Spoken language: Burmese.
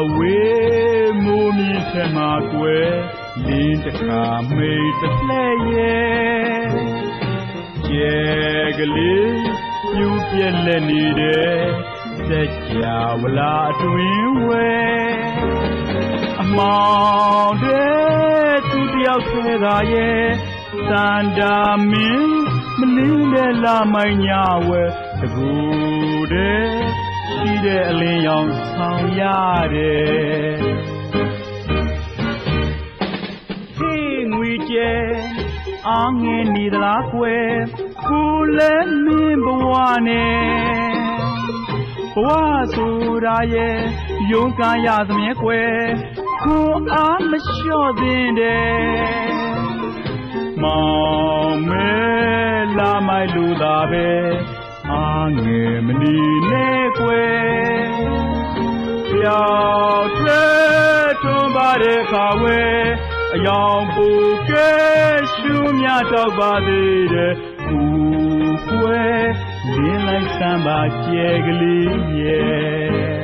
အဝေးမိုးမြင့်ထက်မှာကွယ်လင်းတခါမိတ်တစ်လှဲ့ရဲ့ကျဲကလေးပြူပြက်လက်နေတဲ့စက်ကြဝလာအတွင်ဝဲအမောင်တဲ့သူတယောက်သေးတာရဲ့စန္ဒာမင်းမလင်းတဲ့လာမိုင်းညာဝဲတကူတဲ့ ရှိတဲ့အလင်းရောင်ဆောင်ရတယ်ဟေးငွေကျဲအားငယ်နေသလားကွယ်ကိုလည်းမင်းဘဝနဲ့ဘဝဆိုတာရဲ့ယုံကံရသမျက်ကွယ်ကိုအားမလျှော့သင့်တဲ့မောင်မဲလာမိုက်လူသာပဲ ပြောက်တဲ့ထွန်းပါတဲ့ခါဝဲအယောင်ပူကဲရှူမြတော့ပါသေးတယ်ဦးကွယ်လင်းလိုက်စမ်းပါကျဲကလေးရဲ့